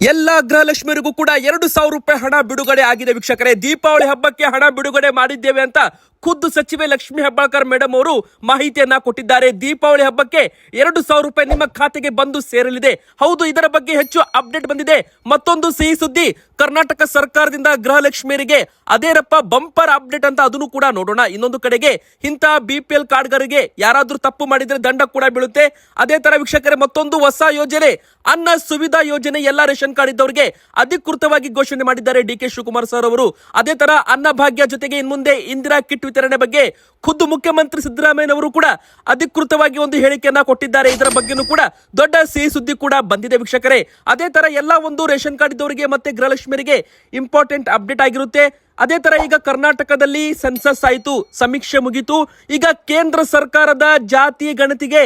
ಎಲ್ಲಾ ಗೃಹಲಕ್ಷ್ಮಿಯರಿಗೂ ಕೂಡ ಎರಡು ಸಾವಿರ ರೂಪಾಯಿ ಹಣ ಬಿಡುಗಡೆ ಆಗಿದೆ. ವೀಕ್ಷಕರೇ, ದೀಪಾವಳಿ ಹಬ್ಬಕ್ಕೆ ಹಣ ಬಿಡುಗಡೆ ಮಾಡಿದ್ದೇವೆ ಅಂತ ಖುದ್ದು ಸಚಿವೆ ಲಕ್ಷ್ಮೀ ಹೆಬ್ಬಾಳ್ಕರ್ ಮೇಡಮ್ ಅವರು ಮಾಹಿತಿಯನ್ನ ಕೊಟ್ಟಿದ್ದಾರೆ. ದೀಪಾವಳಿ ಹಬ್ಬಕ್ಕೆ ಎರಡು ಸಾವಿರ ರೂಪಾಯಿ ನಿಮ್ಮ ಖಾತೆಗೆ ಬಂದು ಸೇರಲಿದೆ. ಹೌದು, ಇದರ ಬಗ್ಗೆ ಹೆಚ್ಚು ಅಪ್ಡೇಟ್ ಬಂದಿದೆ. ಮತ್ತೊಂದು ಸಿಹಿ ಸುದ್ದಿ ಕರ್ನಾಟಕ ಸರ್ಕಾರದಿಂದ ಗೃಹಲಕ್ಷ್ಮಿಯರಿಗೆ ಅದೇರಪ್ಪ ಬಂಪರ್ ಅಪ್ಡೇಟ್ ಅಂತ ಅದನ್ನು ಕೂಡ ನೋಡೋಣ. ಇನ್ನೊಂದು ಕಡೆಗೆ ಇಂಥ ಬಿ ಪಿ ಕಾರ್ಡ್ಗರಿಗೆ ಯಾರಾದ್ರೂ ತಪ್ಪು ಮಾಡಿದ್ರೆ ದಂಡ ಕೂಡ ಬೀಳುತ್ತೆ. ಅದೇ ತರ ವೀಕ್ಷಕರೇ, ಮತ್ತೊಂದು ಹೊಸ ಯೋಜನೆ, ಅನ್ನ ಸುವಿಧಾ ಯೋಜನೆ ಎಲ್ಲಾ ರೇಷನ್ ಕಾರ್ಡ್ ಇದ್ದವರಿಗೆ ಅಧಿಕೃತವಾಗಿ ಘೋಷಣೆ ಮಾಡಿದ್ದಾರೆ ಡಿ ಕೆ ಶಿವಕುಮಾರ್ ಸರ್ ಅವರು. ಅದೇ ತರ ಅನ್ನಭಾಗ್ಯ ಜೊತೆಗೆ ಇನ್ ಮುಂದೆ ಇಂದಿರಾ ಕಿಟ್ ವಿತರಣೆ ಬಗ್ಗೆ ಖುದ್ದು ಮುಖ್ಯಮಂತ್ರಿ ಸಿದ್ದರಾಮಯ್ಯನವರು ಕೂಡ ಅಧಿಕೃತವಾಗಿ ಒಂದು ಹೇಳಿಕೆಯನ್ನ ಕೊಟ್ಟಿದ್ದಾರೆ. ಇದರ ಬಗ್ಗೆನೂ ಕೂಡ ದೊಡ್ಡ ಸಿಹಿ ಸುದ್ದಿ ಕೂಡ ಬಂದಿದೆ ವೀಕ್ಷಕರೇ. ಅದೇ ತರ ಎಲ್ಲಾ ಒಂದು ರೇಷನ್ ಕಾರ್ಡ್ ಇದ್ದವರಿಗೆ ಮತ್ತೆ ಗೃಹಲಕ್ಷ್ಮಿಯರಿಗೆ ಇಂಪಾರ್ಟೆಂಟ್ ಅಪ್ಡೇಟ್ ಆಗಿರುತ್ತೆ. ಅದೇ ತರ ಈಗ ಕರ್ನಾಟಕದಲ್ಲಿ ಸೆನ್ಸಸ್ ಆಯಿತು. ಸಮೀಕ್ಷೆ ಮುಗಿತು. ಈಗ ಕೇಂದ್ರ ಸರ್ಕಾರದ ಜಾತಿ ಗಣತಿಗೆ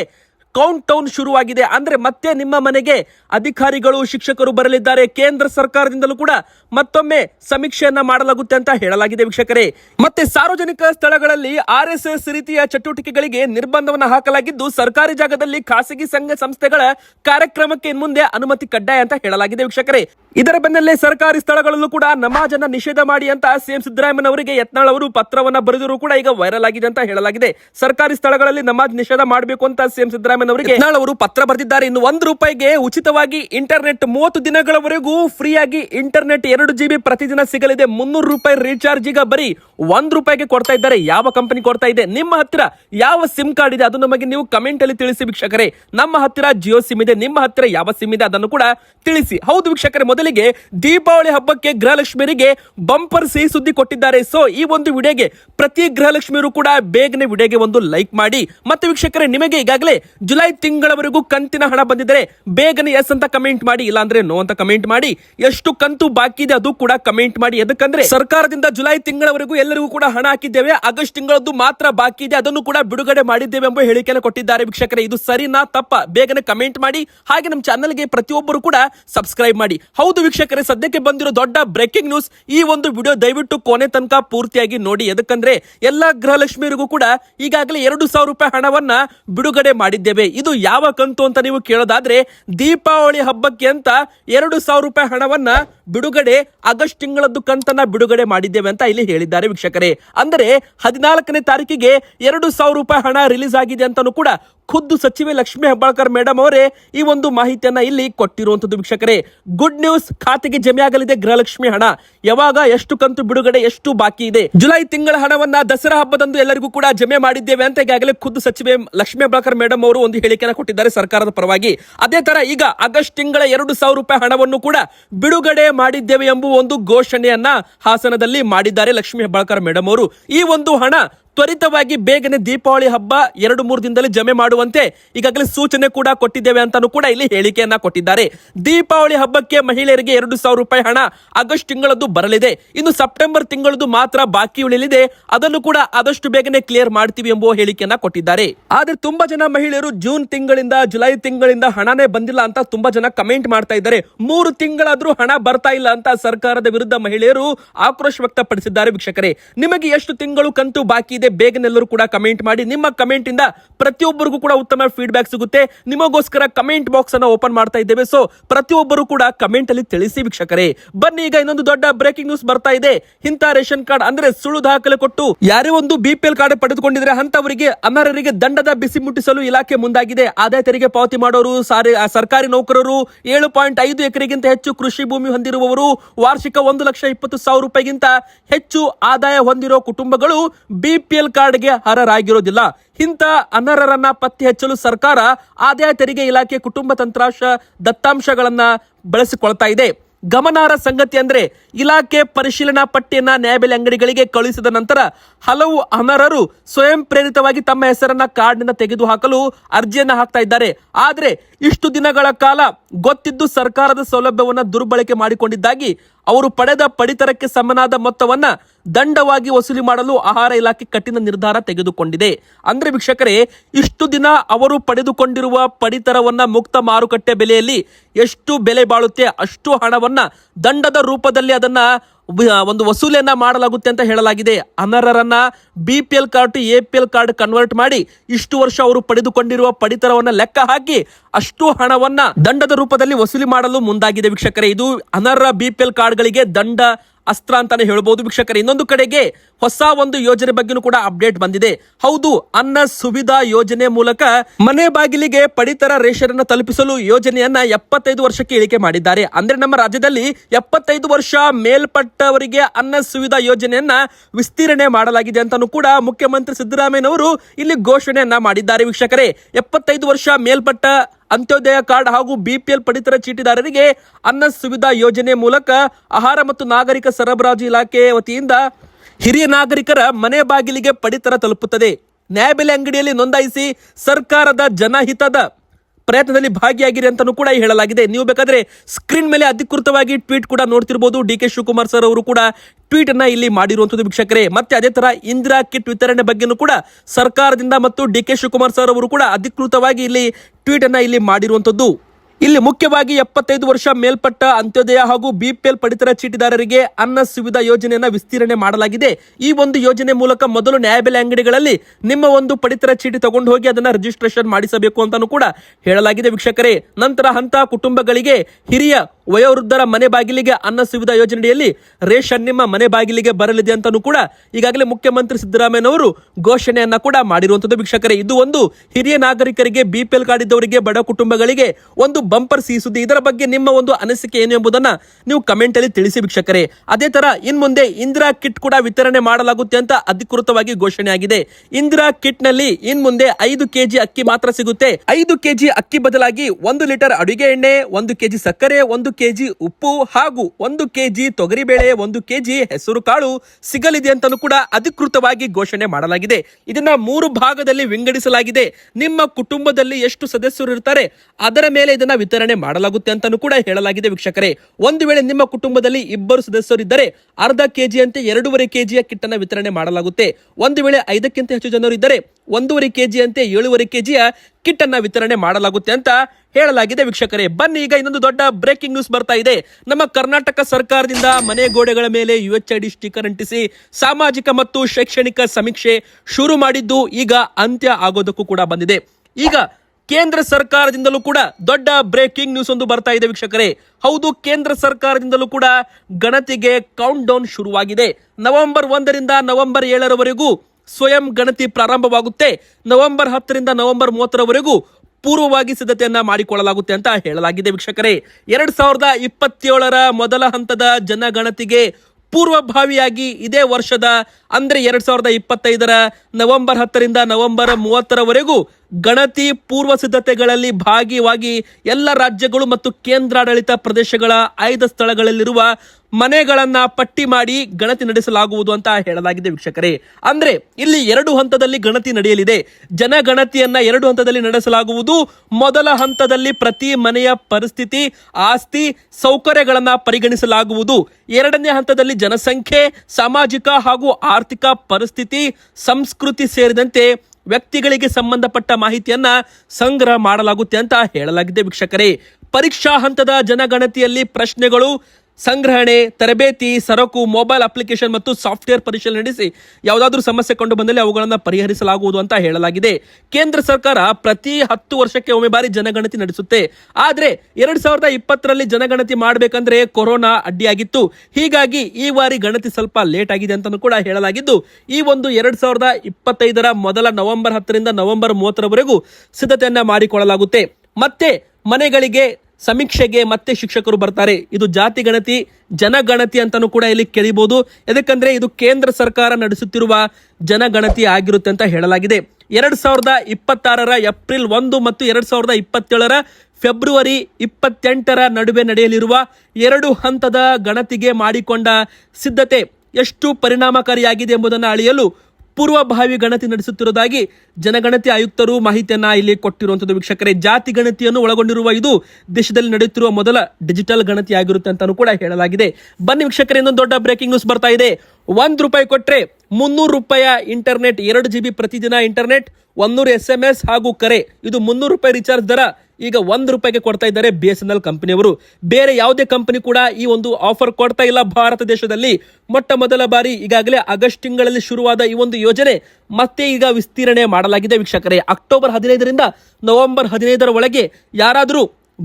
ಕೌಂಟ್ ಡೌನ್ ಶುರುವಾಗಿದೆ. ಅಂದ್ರೆ ಮತ್ತೆ ನಿಮ್ಮ ಮನೆಗೆ ಅಧಿಕಾರಿಗಳು, ಶಿಕ್ಷಕರು ಬರಲಿದ್ದಾರೆ. ಕೇಂದ್ರ ಸರ್ಕಾರದಿಂದಲೂ ಕೂಡ ಮತ್ತೊಮ್ಮೆ ಸಮೀಕ್ಷೆಯನ್ನ ಮಾಡಲಾಗುತ್ತೆ ಅಂತ ಹೇಳಲಾಗಿದೆ ವೀಕ್ಷಕರೇ. ಮತ್ತೆ ಸಾರ್ವಜನಿಕ ಸ್ಥಳಗಳಲ್ಲಿ ಆರ್ ಎಸ್ ಎಸ್ ರೀತಿಯ ಚಟುವಟಿಕೆಗಳಿಗೆ ನಿರ್ಬಂಧವನ್ನು ಹಾಕಲಾಗಿದ್ದು, ಸರ್ಕಾರಿ ಜಾಗದಲ್ಲಿ ಖಾಸಗಿ ಸಂಘ ಸಂಸ್ಥೆಗಳ ಕಾರ್ಯಕ್ರಮಕ್ಕೆ ಮುಂದೆ ಅನುಮತಿ ಕಡ್ಡಾಯ ಅಂತ ಹೇಳಲಾಗಿದೆ ವೀಕ್ಷಕರೇ. ಇದರ ಬೆನ್ನಲ್ಲೇ ಸರ್ಕಾರಿ ಸ್ಥಳಗಳಲ್ಲೂ ಕೂಡ ನಮಾಜನ್ನ ನಿಷೇಧ ಮಾಡಿ ಅಂತ ಸಿಎಂ ಸಿದ್ದರಾಮಯ್ಯ ಅವರಿಗೆ ಯತ್ನಾಳ್ ಅವರು ಪತ್ರವನ್ನ ಬರೆದರೂ ಕೂಡ ಈಗ ವೈರಲ್ ಆಗಿದೆ ಅಂತ ಹೇಳಲಾಗಿದೆ. ಸರ್ಕಾರಿ ಸ್ಥಳಗಳಲ್ಲಿ ನಮಾಜ್ ನಿಷೇಧ ಮಾಡಬೇಕು ಅಂತ ಸಿಎಂ ಸಿದ್ದರಾಮಯ್ಯ ಅವರಿಗೆ ಅವರು ಪತ್ರ ಬರೆದಿದ್ದಾರೆ. ಇನ್ನು ಒಂದು ರೂಪಾಯಿಗೆ ಉಚಿತವಾಗಿ ಇಂಟರ್ನೆಟ್ ಮೂವತ್ತು ದಿನಗಳವರೆಗೂ ಫ್ರೀ ಆಗಿ ಇಂಟರ್ನೆಟ್ ಎರಡು ಜಿಬಿ ಪ್ರತಿದಿನ ಸಿಗಲಿದೆ. ಮುನ್ನೂರು ರೂಪಾಯಿ ರೀಚಾರ್ಜ್ ಈಗ ಬರೀ ಒಂದ್ ರೂಪಾಯಿಗೆ ಕೊಡ್ತಾ ಇದ್ದಾರೆ. ಯಾವ ಕಂಪನಿ ಕೊಡ್ತಾ ಇದೆ? ನಿಮ್ಮ ಹತ್ತಿರ ಯಾವ ಸಿಮ್ ಕಾರ್ಡ್ ಇದೆ? ಅದು ನಮಗೆ ನೀವು ಕಮೆಂಟ್ ಅಲ್ಲಿ ತಿಳಿಸಿ ವೀಕ್ಷಕರೇ. ನಮ್ಮ ಹತ್ತಿರ ಜಿಯೋ ಸಿಮ್ ಇದೆ. ನಿಮ್ಮ ಹತ್ತಿರ ಯಾವ ಸಿಮ್ ಇದೆ ಅದನ್ನು ಕೂಡ ತಿಳಿಸಿ. ಹೌದು ವೀಕ್ಷಕರೇ, ಮೊದಲಿಗೆ ದೀಪಾವಳಿ ಹಬ್ಬಕ್ಕೆ ಗೃಹಲಕ್ಷ್ಮಿಯರಿಗೆ ಬಂಪರ್ ಸಿಹಿ ಸುದ್ದಿ ಕೊಟ್ಟಿದ್ದಾರೆ. ಸೊ ಈ ಒಂದು ವಿಡಿಯೋಗೆ ಪ್ರತಿ ಗೃಹಲಕ್ಷ್ಮಿಯರು ಕೂಡ ಬೇಗನೆ ವಿಡಿಯೋಗೆ ಒಂದು ಲೈಕ್ ಮಾಡಿ. ಮತ್ತೆ ವೀಕ್ಷಕರೇ, ನಿಮಗೆ ಈಗಾಗಲೇ ಜುಲೈ ತಿಂಗಳವರೆಗೂ ಕಂತಿನ ಹಣ ಬಂದಿದ್ರೆ ಬೇಗನೆ ಎಸ್ ಅಂತ ಕಮೆಂಟ್ ಮಾಡಿ, ಇಲ್ಲಾಂದ್ರೆ ನೋ ಅಂತ ಕಮೆಂಟ್ ಮಾಡಿ. ಎಷ್ಟು ಕಂತು ಬಾಕಿ ಇದೆ ಅದು ಕೂಡ ಕಮೆಂಟ್ ಮಾಡಿ. ಎದಕ್ಕಂದ್ರೆ ಸರ್ಕಾರದಿಂದ ಜುಲೈ ತಿಂಗಳವರೆಗೂ ಎಲ್ಲರಿಗೂ ಕೂಡ ಹಣ ಹಾಕಿದ್ದೇವೆ. ಆಗಸ್ಟ್ ತಿಂಗಳದ್ದು ಮಾತ್ರ ಬಾಕಿ ಇದೆ. ಅದನ್ನು ಕೂಡ ಬಿಡುಗಡೆ ಮಾಡಿದ್ದೇವೆ ಎಂಬ ಹೇಳಿಕೆಯನ್ನು ಕೊಟ್ಟಿದ್ದಾರೆ ವೀಕ್ಷಕರೇ. ಇದು ಸರಿನಾ ತಪ್ಪ? ಬೇಗನೆ ಕಮೆಂಟ್ ಮಾಡಿ. ಹಾಗೆ ನಮ್ಮ ಚಾನಲ್ಗೆ ಪ್ರತಿಯೊಬ್ಬರು ಕೂಡ ಸಬ್ಸ್ಕ್ರೈಬ್ ಮಾಡಿ. ಹೌದು ವೀಕ್ಷಕರೇ, ಸದ್ಯಕ್ಕೆ ಬಂದಿರೋ ದೊಡ್ಡ ಬ್ರೇಕಿಂಗ್ ನ್ಯೂಸ್. ಈ ಒಂದು ವಿಡಿಯೋ ದಯವಿಟ್ಟು ಕೊನೆ ತನಕ ಪೂರ್ತಿಯಾಗಿ ನೋಡಿ. ಎದಕ್ಕಂದ್ರೆ ಎಲ್ಲಾ ಗೃಹಲಕ್ಷ್ಮಿಯರಿಗೂ ಕೂಡ ಈಗಾಗಲೇ ಎರಡು ಸಾವಿರ ರೂಪಾಯಿ ಹಣವನ್ನ ಬಿಡುಗಡೆ ಮಾಡಿದ್ದೇವೆ. ಇದು ಯಾವ ಕಂತು ಅಂತ ನೀವು ಕೇಳೋದಾದ್ರೆ, ದೀಪಾವಳಿ ಹಬ್ಬಕ್ಕೆ ಅಂತ ಎರಡು ಸಾವಿರ ರೂಪಾಯಿ ಹಣವನ್ನ ಬಿಡುಗಡೆ ಆಗಸ್ಟ್ ತಿಂಗಳದ್ದು ಕಂತನ್ನ ಬಿಡುಗಡೆ ಮಾಡಿದ್ದೇವೆ ಅಂತ ಇಲ್ಲಿ ಹೇಳಿದ್ದಾರೆ ವೀಕ್ಷಕರೇ. ಅಂದರೆ ಹದಿನಾಲ್ಕನೇ ತಾರೀಕಿಗೆ ಎರಡು ಸಾವಿರ ರೂಪಾಯಿ ಹಣ ರಿಲೀಸ್ ಆಗಿದೆ ಅಂತಾನು ಕೂಡ ಖುದ್ದು ಸಚಿವೆ ಲಕ್ಷ್ಮೀ ಹೆಬ್ಬಾಳ್ಕರ್ ಮೇಡಮ್ ಅವರೇ ಈ ಒಂದು ಮಾಹಿತಿಯನ್ನ ಇಲ್ಲಿ ಕೊಟ್ಟಿರುವಂತದ್ದು ವೀಕ್ಷಕರೇ. ಗುಡ್ ನ್ಯೂಸ್ ಖಾತೆಗೆ ಜಮೆಯಾಗಲಿದೆ ಗೃಹಲಕ್ಷ್ಮಿ ಹಣ. ಯಾವಾಗ ಎಷ್ಟು ಕಂತು ಬಿಡುಗಡೆ, ಎಷ್ಟು ಬಾಕಿ ಇದೆ? ಜುಲೈ ತಿಂಗಳ ಹಣವನ್ನ ದಸರಾ ಹಬ್ಬದಂದು ಎಲ್ಲರಿಗೂ ಕೂಡ ಜಮೆ ಮಾಡಿದ್ದೇವೆ ಅಂತ ಈಗಾಗಲೇ ಖುದ್ದು ಸಚಿವೆ ಲಕ್ಷ್ಮೀ ಹೆಬ್ಬಾಳ್ಕರ್ ಮೇಡಮ್ ಅವರು ಒಂದು ಹೇಳಿಕೆಯನ್ನು ಕೊಟ್ಟಿದ್ದಾರೆ ಸರ್ಕಾರದ ಪರವಾಗಿ. ಅದೇ ತರ ಈಗ ಆಗಸ್ಟ್ ತಿಂಗಳ ಎರಡು ಸಾವಿರ ರೂಪಾಯಿ ಹಣವನ್ನು ಕೂಡ ಬಿಡುಗಡೆ ಮಾಡಿದ್ದೇವೆ ಎಂಬ ಒಂದು ಘೋಷಣೆಯನ್ನ ಹಾಸನದಲ್ಲಿ ಮಾಡಿದ್ದಾರೆ ಲಕ್ಷ್ಮೀ ಹೆಬ್ಬಾಳ್ಕರ್ ಮೇಡಮ್ ಅವರು. ಈ ಒಂದು ಹಣ ತ್ವರಿತವಾಗಿ ಬೇಗನೆ ದೀಪಾವಳಿ ಹಬ್ಬ ಎರಡು ಮೂರು ದಿನದಲ್ಲಿ ಜಮೆ ಮಾಡುವಂತೆ ಈಗಾಗಲೇ ಸೂಚನೆ ಕೂಡ ಕೊಟ್ಟಿದ್ದೇವೆ ಅಂತಾನು ಕೂಡ ಇಲ್ಲಿ ಹೇಳಿಕೆಯನ್ನ ಕೊಟ್ಟಿದ್ದಾರೆ. ದೀಪಾವಳಿ ಹಬ್ಬಕ್ಕೆ ಮಹಿಳೆಯರಿಗೆ ಎರಡು ಸಾವಿರ ರೂಪಾಯಿ ಹಣ ಆಗಸ್ಟ್ ತಿಂಗಳದ್ದು ಬರಲಿದೆ. ಇನ್ನು ಸೆಪ್ಟೆಂಬರ್ ತಿಂಗಳದ್ದು ಮಾತ್ರ ಬಾಕಿ ಉಳಿಯಲಿದೆ ಅದನ್ನು ಕೂಡ ಆದಷ್ಟು ಬೇಗನೆ ಕ್ಲಿಯರ್ ಮಾಡ್ತೀವಿ ಎಂಬುವ ಹೇಳಿಕೆಯನ್ನ ಕೊಟ್ಟಿದ್ದಾರೆ. ಆದ್ರೆ ತುಂಬಾ ಜನ ಮಹಿಳೆಯರು ಜೂನ್ ತಿಂಗಳಿಂದ ಜುಲೈ ತಿಂಗಳಿಂದ ಹಣನೇ ಬಂದಿಲ್ಲ ಅಂತ ತುಂಬಾ ಜನ ಕಮೆಂಟ್ ಮಾಡ್ತಾ ಇದ್ದಾರೆ. ಮೂರು ತಿಂಗಳಾದ್ರೂ ಹಣ ಬರ್ತಾ ಇಲ್ಲ ಅಂತ ಸರ್ಕಾರದ ವಿರುದ್ಧ ಮಹಿಳೆಯರು ಆಕ್ರೋಶ ವ್ಯಕ್ತಪಡಿಸಿದ್ದಾರೆ. ವೀಕ್ಷಕರೇ, ನಿಮಗೆ ಎಷ್ಟು ತಿಂಗಳು ಕಂತು ಬಾಕಿ ಇದೆ? ಬೇಗನೆಲ್ಲರೂ ಕೂಡ ಕಮೆಂಟ್ ಮಾಡಿ, ನಿಮ್ಮ ಕಮೆಂಟ್ ಇಂದ ಪ್ರತಿಯೊಬ್ಬರಿಗೂ ಕೂಡ ಉತ್ತಮ ಫೀಡ್ಬ್ಯಾಕ್ ಸಿಗುತ್ತೆ. ನಿಮಗೋಸ್ಕರ ಕಮೆಂಟ್ ಬಾಕ್ಸ್ ಅನ್ನ ಓಪನ್ ಮಾಡ್ತಾ ಇದ್ದೇವೆ. ಸೊ ಪ್ರತಿಯೊಬ್ಬರು ಕೂಡ ಕಮೆಂಟ್ ಅಲ್ಲಿ ತಿಳಿಸಿ ವೀಕ್ಷಕರೇ. ಬನ್ನಿ, ಈಗ ಇನ್ನೊಂದು ದೊಡ್ಡ ಬ್ರೇಕಿಂಗ್ ನ್ಯೂಸ್ ಬರ್ತಾ ಇದೆ. ಇಂಥ ರೇಷನ್ ಕಾರ್ಡ್ ಅಂದ್ರೆ ಸುಳ್ಳು ದಾಖಲೆ ಕೊಟ್ಟು ಯಾರೇ ಒಂದು ಬಿಪಿಎಲ್ ಕಾರ್ಡ್ ಪಡೆದುಕೊಂಡಿದ್ರೆ ಅಂತವರಿಗೆ ಅನರ್ಹರಿಗೆ ದಂಡದ ಬಿಸಿ ಮುಟ್ಟಿಸಲು ಇಲಾಖೆ ಮುಂದಾಗಿದೆ. ಆದಾಯ ತೆರಿಗೆ ಪಾವತಿ ಮಾಡೋರು, ಸಾರಿ ಸರ್ಕಾರಿ ನೌಕರರು, ಏಳು ಪಾಯಿಂಟ್ ಐದು ಎಕರೆಗಿಂತ ಹೆಚ್ಚು ಕೃಷಿ ಭೂಮಿ ಹೊಂದಿರುವವರು, ವಾರ್ಷಿಕ ಒಂದು ಲಕ್ಷ ಇಪ್ಪತ್ತು ಸಾವಿರ ರೂಪಾಯಿಗಿಂತ ಹೆಚ್ಚು ಆದಾಯ ಹೊಂದಿರೋ ಕುಟುಂಬಗಳು ಬಿಪಿಎಲ್ ಕಾರ್ಡ್ಗೆ ಅರ್ಹರಾಗಿರೋದಿಲ್ಲ. ಇಂಥ ಅನರ್ಹರನ್ನ ಪತ್ತೆ ಹಚ್ಚಲು ಸರ್ಕಾರ ಆದಾಯ ತೆರಿಗೆ ಇಲಾಖೆ ಕುಟುಂಬ ತಂತ್ರಾಂಶ ದತ್ತಾಂಶಗಳನ್ನ ಬಳಸಿಕೊಳ್ತಾ ಇದೆ. ಗಮನಾರ್ಹ ಸಂಗತಿ ಅಂದ್ರೆ ಇಲಾಖೆ ಪರಿಶೀಲನಾ ಪಟ್ಟಿಯನ್ನ ನ್ಯಾಯಬೆಲೆ ಅಂಗಡಿಗಳಿಗೆ ಕಳುಹಿಸಿದ ನಂತರ ಹಲವು ಅನರ್ಹರು ಸ್ವಯಂ ಪ್ರೇರಿತವಾಗಿ ತಮ್ಮ ಹೆಸರನ್ನ ಕಾರ್ಡ್ನಿಂದ ತೆಗೆದುಹಾಕಲು ಅರ್ಜಿಯನ್ನ ಹಾಕ್ತಾ ಇದ್ದಾರೆ. ಆದ್ರೆ ಇಷ್ಟು ದಿನಗಳ ಕಾಲ ಗೊತ್ತಿದ್ದು ಸರ್ಕಾರದ ಸೌಲಭ್ಯವನ್ನ ದುರ್ಬಳಕೆ ಮಾಡಿಕೊಂಡಿದ್ದಾಗಿ ಅವರು ಪಡೆದ ಪಡಿತರಕ್ಕೆ ಸಮನಾದ ಮೊತ್ತವನ್ನ ದಂಡವಾಗಿ ವಸೂಲಿ ಮಾಡಲು ಆಹಾರ ಇಲಾಖೆ ಕಠಿಣ ನಿರ್ಧಾರ ತೆಗೆದುಕೊಂಡಿದೆ. ಅಂದ್ರೆ ವೀಕ್ಷಕರೇ, ಇಷ್ಟು ದಿನ ಅವರು ಪಡೆದುಕೊಂಡಿರುವ ಪಡಿತರವನ್ನ ಮುಕ್ತ ಮಾರುಕಟ್ಟೆ ಬೆಲೆಯಲ್ಲಿ ಎಷ್ಟು ಬೆಲೆ ಬಾಳುತ್ತೆ, ಅಷ್ಟು ಹಣವನ್ನ ದಂಡದ ರೂಪದಲ್ಲಿ ಅದನ್ನ ಒಂದು ವಸೂಲಿಯನ್ನ ಮಾಡಲಾಗುತ್ತೆ ಅಂತ ಹೇಳಲಾಗಿದೆ. ಅನರ್ಹರನ್ನ B P L card to A P L card convert ಮಾಡಿ ಇಷ್ಟು ವರ್ಷ ಅವರು ಪಡೆದುಕೊಂಡಿರುವ ಪಡಿತರವನ್ನ ಲೆಕ್ಕ ಹಾಕಿ ಅಷ್ಟು ಹಣವನ್ನ ದಂಡದ ರೂಪದಲ್ಲಿ ವಸೂಲಿ ಮಾಡಲು ಮುಂದಾಗಿದೆ ವೀಕ್ಷಕರೇ. ಇದು ಅನರ್ಹ ಬಿ ಪಿ ಎಲ್ ಕಾರ್ಡ್ಗಳಿಗೆ ದಂಡ ಅಸ್ತ್ರ ಅಂತಾನೆ ಹೇಳ್ಬೋದು ವೀಕ್ಷಕರ. ಇನ್ನೊಂದು ಕಡೆಗೆ ಹೊಸ ಒಂದು ಯೋಜನೆ ಬಗ್ಗೆನೂ ಕೂಡ ಅಪ್ಡೇಟ್ ಬಂದಿದೆ. ಹೌದು, ಅನ್ನ ಸುವಿಧಾ ಯೋಜನೆ ಮೂಲಕ ಮನೆ ಬಾಗಿಲಿಗೆ ಪಡಿತರ ರೇಷನ್ ಅನ್ನು ತಲುಪಿಸಲು ಯೋಜನೆಯನ್ನ ಎಪ್ಪತ್ತೈದು ವರ್ಷಕ್ಕೆ ಇಳಿಕೆ ಮಾಡಿದ್ದಾರೆ. ಅಂದ್ರೆ ನಮ್ಮ ರಾಜ್ಯದಲ್ಲಿ ಎಪ್ಪತ್ತೈದು ವರ್ಷ ಮೇಲ್ಪಟ್ಟವರಿಗೆ ಅನ್ನ ಸುವಿಧಾ ಯೋಜನೆಯನ್ನ ವಿಸ್ತೀರ್ಣೆ ಮಾಡಲಾಗಿದೆ ಅಂತಾನೂ ಕೂಡ ಮುಖ್ಯಮಂತ್ರಿ ಸಿದ್ದರಾಮಯ್ಯನವರು ಇಲ್ಲಿ ಘೋಷಣೆಯನ್ನ ಮಾಡಿದ್ದಾರೆ ವೀಕ್ಷಕರೇ. ಎಪ್ಪತ್ತೈದು ವರ್ಷ ಮೇಲ್ಪಟ್ಟ ಅಂತ್ಯೋದಯ ಕಾರ್ಡ್ ಹಾಗೂ ಬಿಪಿಎಲ್ ಪಡಿತರ ಚೀಟಿದಾರರಿಗೆ ಅನ್ನ ಸುವಿಧಾ ಯೋಜನೆ ಮೂಲಕ ಆಹಾರ ಮತ್ತು ನಾಗರಿಕ ಸರಬರಾಜು ಇಲಾಖೆ ವತಿಯಿಂದ ಹಿರಿಯ ನಾಗರಿಕರ ಮನೆ ಬಾಗಿಲಿಗೆ ಪಡಿತರ ತಲುಪುತ್ತದೆ. ನ್ಯಾಯಬೆಲೆ ಅಂಗಡಿಯಲ್ಲಿ ನೋಂದಾಯಿಸಿ ಸರ್ಕಾರದ ಜನಹಿತದ ಪ್ರಯತ್ನದಲ್ಲಿ ಭಾಗಿಯಾಗಿರಿ ಅಂತಾನೂ ಕೂಡ ಹೇಳಲಾಗಿದೆ. ನೀವು ಬೇಕಾದ್ರೆ ಸ್ಕ್ರೀನ್ ಮೇಲೆ ಅಧಿಕೃತವಾಗಿ ಟ್ವೀಟ್ ಕೂಡ ನೋಡ್ತಿರ್ಬೋದು. ಡಿ ಕೆ ಶಿವಕುಮಾರ್ ಸರ್ ಅವರು ಕೂಡ ಟ್ವೀಟ್ ಅನ್ನ ಇಲ್ಲಿ ಮಾಡಿರುವಂತದ್ದು ವೀಕ್ಷಕರೇ. ಮತ್ತೆ ಅದೇ ತರ ಇಂದಿರಾ ಕಿಟ್ ವಿತರಣೆ ಬಗ್ಗೆನೂ ಕೂಡ ಸರ್ಕಾರದಿಂದ ಮತ್ತು ಡಿ ಕೆ ಶಿವಕುಮಾರ್ ಸರ್ ಅವರು ಕೂಡ ಅಧಿಕೃತವಾಗಿ ಇಲ್ಲಿ ಟ್ವೀಟ್ ಅನ್ನ ಇಲ್ಲಿ ಮಾಡಿರುವಂತದ್ದು ಇಲ್ಲಿ ಮುಖ್ಯವಾಗಿ ಎಪ್ಪತ್ತೈದು ವರ್ಷ ಮೇಲ್ಪಟ್ಟ ಅಂತ್ಯೋದಯ ಹಾಗೂ ಬಿಪಿಎಲ್ ಪಡಿತರ ಚೀಟಿದಾರರಿಗೆ ಅನ್ನ ಸುವಿಧಾ ಯೋಜನೆಯನ್ನ ವಿಸ್ತೀರ್ಣೆ ಮಾಡಲಾಗಿದೆ. ಈ ಒಂದು ಯೋಜನೆ ಮೂಲಕ ಮೊದಲು ನ್ಯಾಯಬೆಲೆ ಅಂಗಡಿಗಳಲ್ಲಿ ನಿಮ್ಮ ಒಂದು ಪಡಿತರ ಚೀಟಿ ತಗೊಂಡು ಹೋಗಿ ಅದನ್ನ ರಿಜಿಸ್ಟ್ರೇಷನ್ ಮಾಡಿಸಬೇಕು ಅಂತಾನೂ ಕೂಡ ಹೇಳಲಾಗಿದೆ ವೀಕ್ಷಕರೇ. ನಂತರ ಅಂತಹ ಕುಟುಂಬಗಳಿಗೆ ಹಿರಿಯ ವಯೋವೃದ್ಧರ ಮನೆ ಬಾಗಿಲಿಗೆ ಅನ್ನ ಸುವಿಧಾ ಯೋಜನೆಯಲ್ಲಿ ರೇಷನ್ ನಿಮ್ಮ ಮನೆ ಬಾಗಿಲಿಗೆ ಬರಲಿದೆ ಅಂತಾನೂ ಕೂಡ ಈಗಾಗಲೇ ಮುಖ್ಯಮಂತ್ರಿ ಸಿದ್ದರಾಮಯ್ಯನವರು ಘೋಷಣೆಯನ್ನ ಕೂಡ ಮಾಡಿರುವಂತದ್ದು ವೀಕ್ಷಕರೇ. ಇದು ಒಂದು ಹಿರಿಯ ನಾಗರಿಕರಿಗೆ ಬಿಪಿಎಲ್ ಕಾರ್ಡ್ ಇದ್ದವರಿಗೆ ಬಡ ಕುಟುಂಬಗಳಿಗೆ ಒಂದು ಬಂಪರ್ ಸಿಹಿ ಸುದ್ದಿ ಇದರ ಬಗ್ಗೆ ನಿಮ್ಮ ಒಂದು ಅನಿಸಿಕೆ ಏನು ಎಂಬುದನ್ನ ನೀವು ಕಮೆಂಟ್ ಅಲ್ಲಿ ತಿಳಿಸಿ ವೀಕ್ಷಕರೇ. ಅದೇ ತರ ಇನ್ ಮುಂದೆ ಇಂದಿರಾ ಕಿಟ್ ಕೂಡ ವಿತರಣೆ ಮಾಡಲಾಗುತ್ತೆ ಅಂತ ಅಧಿಕೃತವಾಗಿ ಘೋಷಣೆ ಆಗಿದೆ. ಇಂದಿರಾ ಕಿಟ್ನಲ್ಲಿ ಇನ್ ಮುಂದೆ ಐದು ಕೆಜಿ ಅಕ್ಕಿ ಮಾತ್ರ ಸಿಗುತ್ತೆ. ಐದು ಕೆಜಿ ಅಕ್ಕಿ ಬದಲಾಗಿ ಒಂದು ಲೀಟರ್ ಅಡುಗೆ ಎಣ್ಣೆ, ಒಂದು ಕೆಜಿ ಸಕ್ಕರೆ, ಒಂದು ಕೆಜಿ ಉಪ್ಪು ಹಾಗೂ ಒಂದು ಕೆಜಿ ತೊಗರಿಬೇಳೆ, ಒಂದು ಕೆಜಿ ಹೆಸರು ಕಾಳು ಸಿಗಲಿದೆ ಅಂತಲೂ ಕೂಡ ಅಧಿಕೃತವಾಗಿ ಘೋಷಣೆ ಮಾಡಲಾಗಿದೆ. ಇದನ್ನ ಮೂರು ಭಾಗದಲ್ಲಿ ವಿಂಗಡಿಸಲಾಗಿದೆ. ನಿಮ್ಮ ಕುಟುಂಬದಲ್ಲಿ ಎಷ್ಟು ಸದಸ್ಯರು ಇರ್ತಾರೆ, ಅದರ ಮೇಲೆ ಇದನ್ನ ವಿತರಣೆ ಮಾಡಲಾಗುತ್ತೆ ಅಂತಾನೂ ಕೂಡ ಹೇಳಲಾಗಿದೆ ವೀಕ್ಷಕರೇ. ಒಂದು ವೇಳೆ ನಿಮ್ಮ ಕುಟುಂಬದಲ್ಲಿ ಇಬ್ಬರು ಸದಸ್ಯರಿದ್ದರೆ ಅರ್ಧ ಕೆಜಿ ಅಂತೆ ಎರಡೂವರೆ ಕೆಜಿಯ ಕಿಟ್ ಅನ್ನ ವಿತರಣೆ ಮಾಡಲಾಗುತ್ತೆ. ಒಂದು ವೇಳೆ ಐದಕ್ಕಿಂತ ಹೆಚ್ಚು ಜನರು ಇದ್ದರೆ ಒಂದೂವರೆ ಕೆಜಿ ಅಂತೆ ಏಳುವರೆ ಕೆಜಿಯ ಕಿಟ್ ಅನ್ನ ವಿತರಣೆ ಮಾಡಲಾಗುತ್ತೆ ಅಂತ ಹೇಳಲಾಗಿದೆ ವೀಕ್ಷಕರೇ. ಬನ್ನಿ, ಈಗ ಇನ್ನೊಂದು ದೊಡ್ಡ ಬ್ರೇಕಿಂಗ್ ನ್ಯೂಸ್ ಬರ್ತಾ ಇದೆ. ನಮ್ಮ ಕರ್ನಾಟಕ ಸರ್ಕಾರದಿಂದ ಮನೆ ಗೋಡೆಗಳ ಮೇಲೆ ಯು ಎಚ್ ಐ ಸ್ಟಿಕರ್ ಅಂಟಿಸಿ ಸಾಮಾಜಿಕ ಮತ್ತು ಶೈಕ್ಷಣಿಕ ಸಮೀಕ್ಷೆ ಶುರು ಮಾಡಿದ್ದು ಈಗ ಅಂತ್ಯ ಆಗೋದಕ್ಕೂ ಕೂಡ ಬಂದಿದೆ. ಈಗ ಕೇಂದ್ರ ಸರ್ಕಾರದಿಂದಲೂ ಕೂಡ ದೊಡ್ಡ ಬ್ರೇಕಿಂಗ್ ನ್ಯೂಸ್ ಒಂದು ಬರ್ತಾ ಇದೆ ವೀಕ್ಷಕರೇ. ಹೌದು, ಕೇಂದ್ರ ಸರ್ಕಾರದಿಂದಲೂ ಕೂಡ ಗಣತಿಗೆ ಕೌಂಟ್ ಡೌನ್ ಶುರುವಾಗಿದೆ. ನವೆಂಬರ್ ಒಂದರಿಂದ ನವೆಂಬರ್ ಏಳರವರೆಗೂ ಸ್ವಯಂ ಗಣತಿ ಪ್ರಾರಂಭವಾಗುತ್ತೆ. ನವೆಂಬರ್ ಹತ್ತರಿಂದ ನವೆಂಬರ್ ಮೂವತ್ತರವರೆಗೂ ಪೂರ್ವವಾಗಿ ಸಿದ್ಧತೆಯನ್ನ ಮಾಡಿಕೊಳ್ಳಲಾಗುತ್ತೆ ಅಂತ ಹೇಳಲಾಗಿದೆ ವೀಕ್ಷಕರೇ. ಎರಡ್ ಸಾವಿರದ ಇಪ್ಪತ್ತೇಳರ ಮೊದಲ ಹಂತದ ಜನಗಣತಿಗೆ ಪೂರ್ವಭಾವಿಯಾಗಿ ಇದೇ ವರ್ಷದ, ಅಂದರೆ ಎರಡ್ ಸಾವಿರದ ಇಪ್ಪತ್ತೈದರ ನವೆಂಬರ್ ಹತ್ತರಿಂದ ನವೆಂಬರ್ ಮೂವತ್ತರವರೆಗೂ ಗಣತಿ ಪೂರ್ವ ಸಿದ್ಧತೆಗಳಲ್ಲಿ ಭಾಗಿಯಾಗಿ ಎಲ್ಲ ರಾಜ್ಯಗಳು ಮತ್ತು ಕೇಂದ್ರಾಡಳಿತ ಪ್ರದೇಶಗಳ ಆಯ್ದ ಸ್ಥಳಗಳಲ್ಲಿರುವ ಮನೆಗಳನ್ನ ಪಟ್ಟಿ ಮಾಡಿ ಗಣತಿ ನಡೆಸಲಾಗುವುದು ಅಂತ ಹೇಳಲಾಗಿದೆ ವೀಕ್ಷಕರೇ. ಅಂದ್ರೆ ಇಲ್ಲಿ ಎರಡು ಹಂತದಲ್ಲಿ ಗಣತಿ ನಡೆಯಲಿದೆ. ಜನಗಣತಿಯನ್ನ ಎರಡು ಹಂತದಲ್ಲಿ ನಡೆಸಲಾಗುವುದು. ಮೊದಲ ಹಂತದಲ್ಲಿ ಪ್ರತಿ ಮನೆಯ ಪರಿಸ್ಥಿತಿ, ಆಸ್ತಿ, ಸೌಕರ್ಯಗಳನ್ನ ಪರಿಗಣಿಸಲಾಗುವುದು. ಎರಡನೇ ಹಂತದಲ್ಲಿ ಜನಸಂಖ್ಯೆ, ಸಾಮಾಜಿಕ ಹಾಗೂ ಆರ್ಥಿಕ ಪರಿಸ್ಥಿತಿ, ಸಂಸ್ಕೃತಿ ಸೇರಿದಂತೆ ವ್ಯಕ್ತಿಗಳಿಗೆ ಸಂಬಂಧಪಟ್ಟ ಮಾಹಿತಿಯನ್ನ ಸಂಗ್ರಹ ಮಾಡಲಾಗುತ್ತೆ ಅಂತ ಹೇಳಲಾಗಿದೆ ವೀಕ್ಷಕರೇ. ಪರೀಕ್ಷಾ ಹಂತದ ಜನಗಣತಿಯಲ್ಲಿ ಪ್ರಶ್ನೆಗಳು ಸಂಗ್ರಹಣೆ, ತರಬೇತಿ, ಸರಕು ಮೊಬೈಲ್ ಅಪ್ಲಿಕೇಶನ್ ಮತ್ತು ಸಾಫ್ಟ್ವೇರ್ ಪರಿಶೀಲನೆ ನಡೆಸಿ ಯಾವುದಾದ್ರೂ ಸಮಸ್ಯೆ ಕಂಡು ಬಂದಲ್ಲಿ ಅವುಗಳನ್ನು ಪರಿಹರಿಸಲಾಗುವುದು ಅಂತ ಹೇಳಲಾಗಿದೆ. ಕೇಂದ್ರ ಸರ್ಕಾರ ಪ್ರತಿ ಹತ್ತು ವರ್ಷಕ್ಕೆ ಒಮ್ಮೆ ಬಾರಿ ಜನಗಣತಿ ನಡೆಸುತ್ತೆ. ಆದರೆ ಎರಡು ಸಾವಿರದ ಇಪ್ಪತ್ತರಲ್ಲಿ ಜನಗಣತಿ ಮಾಡಬೇಕಂದ್ರೆ ಕೊರೋನಾ ಅಡ್ಡಿಯಾಗಿತ್ತು. ಹೀಗಾಗಿ ಈ ಬಾರಿ ಗಣತಿ ಸ್ವಲ್ಪ ಲೇಟ್ ಆಗಿದೆ ಅಂತಾನೂ ಕೂಡ ಹೇಳಲಾಗಿದ್ದು, ಈ ಒಂದು ಎರಡು ಸಾವಿರದ ಇಪ್ಪತ್ತೈದರ ಮೊದಲ ನವೆಂಬರ್ ಹತ್ತರಿಂದ ನವೆಂಬರ್ ಮೂವತ್ತರವರೆಗೂ ಸಿದ್ಧತೆಯನ್ನ ಮಾಡಿಕೊಳ್ಳಲಾಗುತ್ತೆ. ಮತ್ತೆ ಮನೆಗಳಿಗೆ ಸಮೀಕ್ಷೆಗೆ ಮತ್ತೆ ಶಿಕ್ಷಕರು ಬರ್ತಾರೆ. ಇದು ಜಾತಿ ಗಣತಿ ಜನಗಣತಿ ಅಂತಾನೂ ಕೂಡ ಇಲ್ಲಿ ಕೇಳಿಬಹುದು ಯಾಕಂದ್ರೆ ಇದು ಕೇಂದ್ರ ಸರ್ಕಾರ ನಡೆಸುತ್ತಿರುವ ಜನಗಣತಿ ಆಗಿರುತ್ತೆ ಅಂತ ಹೇಳಲಾಗಿದೆ. ಎರಡ್ ಸಾವಿರದ ಇಪ್ಪತ್ತಾರರ ಏಪ್ರಿಲ್ ಒಂದು ಮತ್ತು ಎರಡ್ ಸಾವಿರದ ಇಪ್ಪತ್ತೇಳರ ಫೆಬ್ರವರಿ ಇಪ್ಪತ್ತೆಂಟರ ನಡುವೆ ನಡೆಯಲಿರುವ ಎರಡು ಹಂತದ ಗಣತಿಗೆ ಮಾಡಿಕೊಂಡ ಸಿದ್ಧತೆ ಎಷ್ಟು ಪರಿಣಾಮಕಾರಿಯಾಗಿದೆ ಎಂಬುದನ್ನು ಅಳೆಯಲು ಪೂರ್ವಭಾವಿ ಗಣತಿ ನಡೆಸುತ್ತಿರುವುದಾಗಿ ಜನಗಣತಿ ಆಯುಕ್ತರು ಮಾಹಿತಿಯನ್ನ ಇಲ್ಲಿ ಕೊಟ್ಟಿರುವಂತದ್ದು ವೀಕ್ಷಕರೇ. ಜಾತಿ ಗಣತಿಯನ್ನು ಒಳಗೊಂಡಿರುವ ಇದು ದೇಶದಲ್ಲಿ ನಡೆಯುತ್ತಿರುವ ಮೊದಲ ಡಿಜಿಟಲ್ ಗಣತಿ ಆಗಿರುತ್ತೆ ಅಂತಾನೂ ಕೂಡ ಹೇಳಲಾಗಿದೆ. ಬನ್ನಿ ವೀಕ್ಷಕರೇ, ಇನ್ನೊಂದು ದೊಡ್ಡ ಬ್ರೇಕಿಂಗ್ ನ್ಯೂಸ್ ಬರ್ತಾ ಇದೆ. ಒಂದ್ ರೂಪಾಯಿ ಕೊಟ್ರೆ ಮುನ್ನೂರು ರೂಪಾಯಿ ಇಂಟರ್ನೆಟ್ ಎರಡು ಜಿ ಬಿ ಪ್ರತಿದಿನ ಇಂಟರ್ನೆಟ್ ಒಂದೂರು ಎಸ್ ಎಂ ಎಸ್ ಹಾಗೂ ಕರೆ. ಇದು ಮುನ್ನೂರು ರೂಪಾಯಿ ರೀಚಾರ್ಜ್ ದರ. ಈಗ ಒಂದು ರೂಪಾಯಿಗೆ ಕೊಡ್ತಾ ಇದ್ದಾರೆ ಬಿ ಎಸ್ ಎನ್ ಎಲ್ ಕಂಪನಿಯವರು. ಬೇರೆ ಯಾವುದೇ ಕಂಪನಿ ಕೂಡ ಈ ಒಂದು ಆಫರ್ ಕೊಡ್ತಾ ಇಲ್ಲ ಭಾರತ ದೇಶದಲ್ಲಿ. ಮೊಟ್ಟ ಮೊದಲ ಬಾರಿ ಈಗಾಗಲೇ ಆಗಸ್ಟ್ ತಿಂಗಳಲ್ಲಿ ಶುರುವಾದ ಈ ಒಂದು ಯೋಜನೆ ಮತ್ತೆ ಈಗ ವಿಸ್ತೀರ್ಣೆ ಮಾಡಲಾಗಿದೆ ವೀಕ್ಷಕರೇ. ಅಕ್ಟೋಬರ್ ಹದಿನೈದರಿಂದ ನವೆಂಬರ್ ಹದಿನೈದರ ಒಳಗೆ ಯಾರಾದರೂ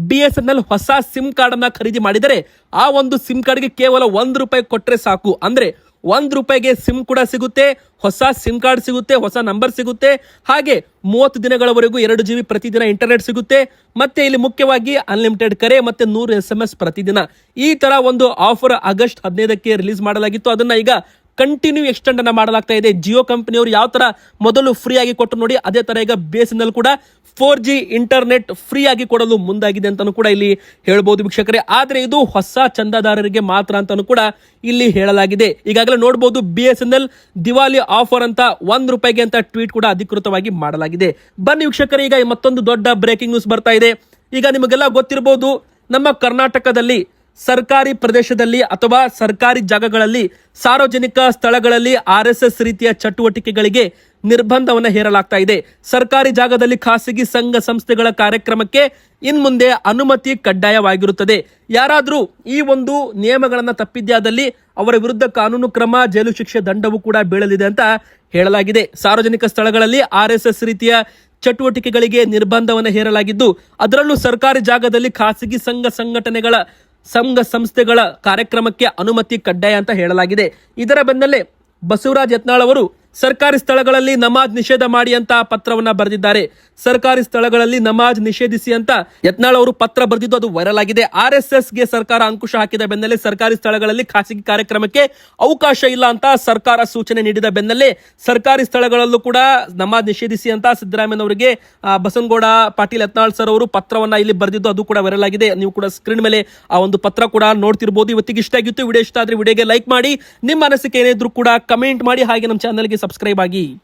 ಬಿ ಎಸ್ ಎನ್ ಎಲ್ ಹೊಸ ಸಿಮ್ ಕಾರ್ಡ್ ಅನ್ನ ಖರೀದಿ ಮಾಡಿದರೆ ಆ ಒಂದು ಸಿಮ್ ಕಾರ್ಡ್ಗೆ ಕೇವಲ ಒಂದು ರೂಪಾಯಿ ಕೊಟ್ಟರೆ ಸಾಕು. ಅಂದ್ರೆ ಒಂದು ರೂಪಾಯಿಗೆ ಸಿಮ್ ಕೂಡ ಸಿಗುತ್ತೆ, ಹೊಸ ಸಿಮ್ ಕಾರ್ಡ್ ಸಿಗುತ್ತೆ, ಹೊಸ ನಂಬರ್ ಸಿಗುತ್ತೆ. ಹಾಗೆ ಮೂವತ್ತು ದಿನಗಳವರೆಗೂ ಎರಡು ಜಿ ಬಿ ಪ್ರತಿದಿನ ಇಂಟರ್ನೆಟ್ ಸಿಗುತ್ತೆ. ಮತ್ತೆ ಇಲ್ಲಿ ಮುಖ್ಯವಾಗಿ ಅನ್ಲಿಮಿಟೆಡ್ ಕರೆ ಮತ್ತೆ ನೂರು ಎಸ್ ಎಂ ಎಸ್ ಪ್ರತಿದಿನ. ಈ ತರ ಒಂದು ಆಫರ್ ಆಗಸ್ಟ್ ಹದಿನೈದಕ್ಕೆ ರಿಲೀಸ್ ಮಾಡಲಾಗಿತ್ತು. ಅದನ್ನ ಈಗ ಕಂಟಿನ್ಯೂ ಎಕ್ಸ್ಟೆಂಡ್ ಅನ್ನ ಮಾಡಲಾಗ್ತಾ ಇದೆ. ಜಿಯೋ ಕಂಪನಿಯವರು ಯಾವ ತರ ಮೊದಲು ಫ್ರೀ ಆಗಿ ಕೊಟ್ಟು ನೋಡಿ, ಅದೇ ತರ ಈಗ ಬೇಸಿನಲ್ಲಿ ಕೂಡ ಫೋರ್ ಜಿ ಇಂಟರ್ನೆಟ್ ಫ್ರೀ ಆಗಿ ಕೊಡಲು ಮುಂದಾಗಿದೆ ಅಂತಾನು ಕೂಡ ಇಲ್ಲಿ ಹೇಳ್ಬೋದು ವೀಕ್ಷಕರೇ. ಆದ್ರೆ ಇದು ಹೊಸ ಚಂದಾದಾರರಿಗೆ ಮಾತ್ರ ಅಂತಾನು ಕೂಡ ಇಲ್ಲಿ ಹೇಳಲಾಗಿದೆ. ಈಗಾಗಲೇ ನೋಡಬಹುದು B S N L Diwali offer ಅಂತ ಒಂದ್ ರೂಪಾಯಿಗೆ ಅಂತ ಟ್ವೀಟ್ ಕೂಡ ಅಧಿಕೃತವಾಗಿ ಮಾಡಲಾಗಿದೆ. ಬನ್ನಿ ವೀಕ್ಷಕರೇ, ಈಗ ಮತ್ತೊಂದು ದೊಡ್ಡ ಬ್ರೇಕಿಂಗ್ ನ್ಯೂಸ್ ಬರ್ತಾ ಇದೆ. ಈಗ ನಿಮಗೆಲ್ಲ ಗೊತ್ತಿರಬಹುದು ನಮ್ಮ ಕರ್ನಾಟಕದಲ್ಲಿ ಸರ್ಕಾರಿ ಪ್ರದೇಶದಲ್ಲಿ ಅಥವಾ ಸರ್ಕಾರಿ ಜಾಗಗಳಲ್ಲಿ ಸಾರ್ವಜನಿಕ ಸ್ಥಳಗಳಲ್ಲಿ ಆರ್ ಎಸ್ ರೀತಿಯ ಚಟುವಟಿಕೆಗಳಿಗೆ ನಿರ್ಬಂಧವನ್ನು ಹೇರಲಾಗ್ತಾ ಇದೆ. ಸರ್ಕಾರಿ ಜಾಗದಲ್ಲಿ ಖಾಸಗಿ ಸಂಘ ಸಂಸ್ಥೆಗಳ ಕಾರ್ಯಕ್ರಮಕ್ಕೆ ಇನ್ ಮುಂದೆ ಅನುಮತಿ ಕಡ್ಡಾಯವಾಗಿರುತ್ತದೆ. ಯಾರಾದರೂ ಈ ಒಂದು ನಿಯಮಗಳನ್ನು ತಪ್ಪಿದ್ಯಾದಲ್ಲಿ ಅವರ ವಿರುದ್ಧ ಕಾನೂನು ಕ್ರಮ, ಜೈಲು ಶಿಕ್ಷೆ ದಂಡವು ಕೂಡ ಬೀಳಲಿದೆ ಅಂತ ಹೇಳಲಾಗಿದೆ. ಸಾರ್ವಜನಿಕ ಸ್ಥಳಗಳಲ್ಲಿ ಆರ್ ಎಸ್ ರೀತಿಯ ಚಟುವಟಿಕೆಗಳಿಗೆ ನಿರ್ಬಂಧವನ್ನು ಹೇರಲಾಗಿದ್ದು, ಅದರಲ್ಲೂ ಸರ್ಕಾರಿ ಜಾಗದಲ್ಲಿ ಖಾಸಗಿ ಸಂಘ ಸಂಘಟನೆಗಳ ಸಂಘ ಸಂಸ್ಥೆಗಳ ಕಾರ್ಯಕ್ರಮಕ್ಕೆ ಅನುಮತಿ ಕಡ್ಡಾಯ ಅಂತ ಹೇಳಲಾಗಿದೆ. ಇದರ ಬೆನ್ನಲ್ಲೇ ಬಸವರಾಜ್ ಯತ್ನಾಳ್ ಅವರು ಸರ್ಕಾರಿ ಸ್ಥಳಗಳಲ್ಲಿ ನಮಾಜ್ ನಿಷೇಧ ಮಾಡಿ ಅಂತ ಪತ್ರವನ್ನ ಬರೆದಿದ್ದಾರೆ. ಸರ್ಕಾರಿ ಸ್ಥಳಗಳಲ್ಲಿ ನಮಾಜ್ ನಿಷೇಧಿಸಿ ಅಂತ ಯತ್ನಾಳ್ ಅವರು ಪತ್ರ ಬರೆದಿದ್ದು ಅದು ವೈರಲ್ ಆಗಿದೆ. ಆರ್ ಎಸ್ ಎಸ್ಗೆ ಸರ್ಕಾರ ಅಂಕುಶ ಹಾಕಿದ ಬೆನ್ನಲ್ಲೇ ಸರ್ಕಾರಿ ಸ್ಥಳಗಳಲ್ಲಿ ಖಾಸಗಿ ಕಾರ್ಯಕ್ರಮಕ್ಕೆ ಅವಕಾಶ ಇಲ್ಲ ಅಂತ ಸರ್ಕಾರ ಸೂಚನೆ ನೀಡಿದ ಬೆನ್ನಲ್ಲೇ ಸರ್ಕಾರಿ ಸ್ಥಳಗಳಲ್ಲೂ ಕೂಡ ನಮಾಜ್ ನಿಷೇಧಿಸಿ ಅಂತ ಸಿದ್ದರಾಮಯ್ಯನವರಿಗೆ ಅವರಿಗೆ ಬಸನಗೌಡ, ಪಾಟೀಲ್ ಯತ್ನಾಳ್ ಸರ್ ಅವರು ಪತ್ರವನ್ನ ಇಲ್ಲಿ ಬರೆದಿದ್ದು ಅದು ಕೂಡ ವೈರಲ್ ಆಗಿದೆ. ನೀವು ಕೂಡ ಸ್ಕ್ರೀನ್ ಮೇಲೆ ಆ ಒಂದು ಪತ್ರ ಕೂಡ ನೋಡ್ತಿರ್ಬೋದು. ಇವತ್ತಿಗೆ ಇಷ್ಟ ಆಗಿತ್ತು. ವಿಡಿಯೋ ಇಷ್ಟ ಆದ್ರೆ ವಿಡಿಯೋಗೆ ಲೈಕ್ ಮಾಡಿ. ನಿಮ್ಮ ಅನಿಸಿಕೆ ಏನಿದ್ರು ಕೂಡ ಕಮೆಂಟ್ ಮಾಡಿ. ಹಾಗೆ ನಮ್ಮ ಚಾನಲ್ಗೆ ಸಬ್ಸ್ಕ್ರೈಬ್ ಆಗಿ.